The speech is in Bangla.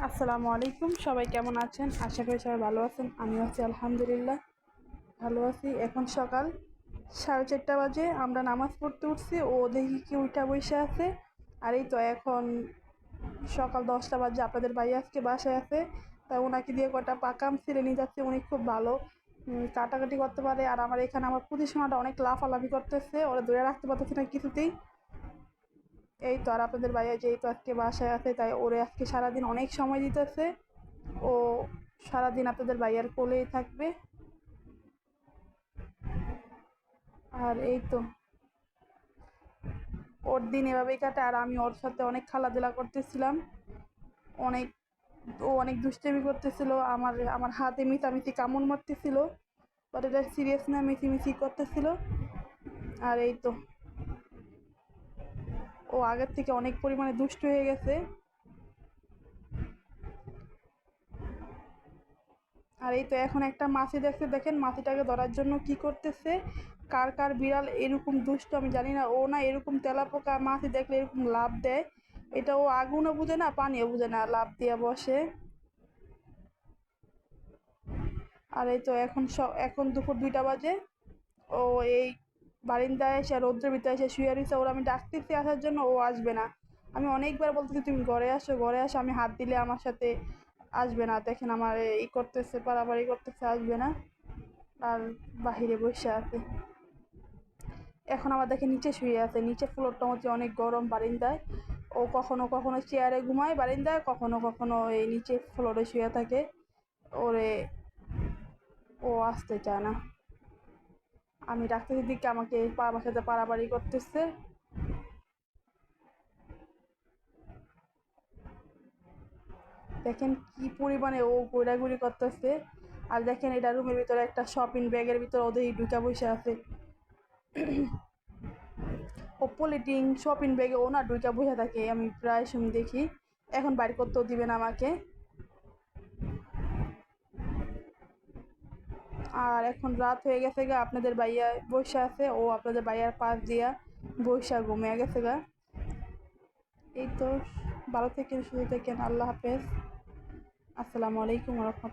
আসসালামু আলাইকুম, সবাই কেমন আছেন? আশা করি সবাই ভালো আছেন আমি আছি আলহামদুলিল্লাহ, ভালো আছি। এখন সকাল সাড়ে চারটা বাজে, আমরা নামাজ পড়তে উঠছি, ও দেখি কি উইটা বসে আছে। আর এই তো এখন সকাল দশটা বাজে, আপনাদের ভাই আজকে বাসায় আছে তা ওনাকে দিয়ে কটা পাকাম ছিঁড়ে নিয়ে যাচ্ছে, উনি খুব ভালো কাটাকাটি করতে পারে। আর আমার এখানে আমার প্রতিষ্ঠানটা অনেক লাফালাফি করতেছে, ওরা দূরে রাখতে পারতেছে না কিছুতেই। এই তো আর আপনাদের ভাইয়া যেই তো আজকে বাসায় আছে, তাই ওরে আজকে সারাদিন অনেক সময় দিতেছে। ও সারাদিন আপনাদের ভাইয়ার কোলেই থাকবে। আর এই তো, ওর দিন এভাবেই কাটে, আর আমি ওর সাথে অনেক খেলাধুলা করতেছিলাম। অনেক, ও অনেক দুষ্টেমি করতেছিল, আমার আমার হাতে মিতামিতি কামড় মারতেছিল বাট এটা সিরিয়াস না, মিছিমিছি করতেছিল। আর এই তো ও আগের থেকে অনেক পরিমাণে দুষ্ট হয়ে গেছে। আর এই তো এখন একটা মাছি দেখছে দেখেন মাছিটাকে ধরার জন্য কি করতেছে, কার কার বিড়াল এরকম দুষ্ট আমি জানি না। ও না এরকম তেলাপোকা মাছি দেখলে এরকম লাভ দেয়। এটা ও আগুনও বুঝে না, পানিও বুঝে না, লাভ দিয়ে বসে। আর এই তো এখন স, এখন দুপুর দুইটা বাজে। ও এই বারিন্দায় এসে রৌদ্রের ভিতরে এসে শুয়ে রয়েছে। ওর আমি ডাকতেছি আসার জন্য, ও আসবে না। আমি অনেকবার বলতেছি, তুমি ঘরে আসো ঘরে আসো। আমি হাত দিলে আমার সাথে আসবে না। দেখেন আমার ই করতেছে পাড়াবাড়ি করতেছে, আসবে না। আর বাহিরে বসে আছে। এখন আবার দেখে নিচে শুয়ে আছে। নিচে ফ্লোরটা হচ্ছে অনেক গরম বারিন্দায়। ও কখনো কখনো চেয়ারে ঘুমায় বারিন্দায়, কখনো কখনো এই নিচে ফ্লোরে শুয়ে থাকে। ওরে, ও আসতে চায় না। আমি ডাক্তারের দিকে আমাকে আমার সাথে পাড়াপাড়ি করতেছে। দেখেন কি পরিমাণে ও ঘোরাঘুরি করতেছে। আর দেখেন এটা রুমের ভিতরে একটা শপিং ব্যাগের ভিতরে ওদের ঢুকা বসে আছে। ও পলিটিং শপিং ব্যাগে ও না ঢুকা বসে থাকে, আমি প্রায় সময় দেখি। এখন বাইর করতেও দিবে না আমাকে। আর এখন রাত হয়ে গেছে গা, আপনাদের বাইয়া বসে আছে, ও আপনাদের বাইয়ার পাশ দিয়া বৈশা ঘুমিয়ে গেছে গা। এই তো, ভালো থেকে সুস্থ থাকেন, আল্লাহ হাফেজ। আসসালামু আলাইকুম রহমতুল্লাহ।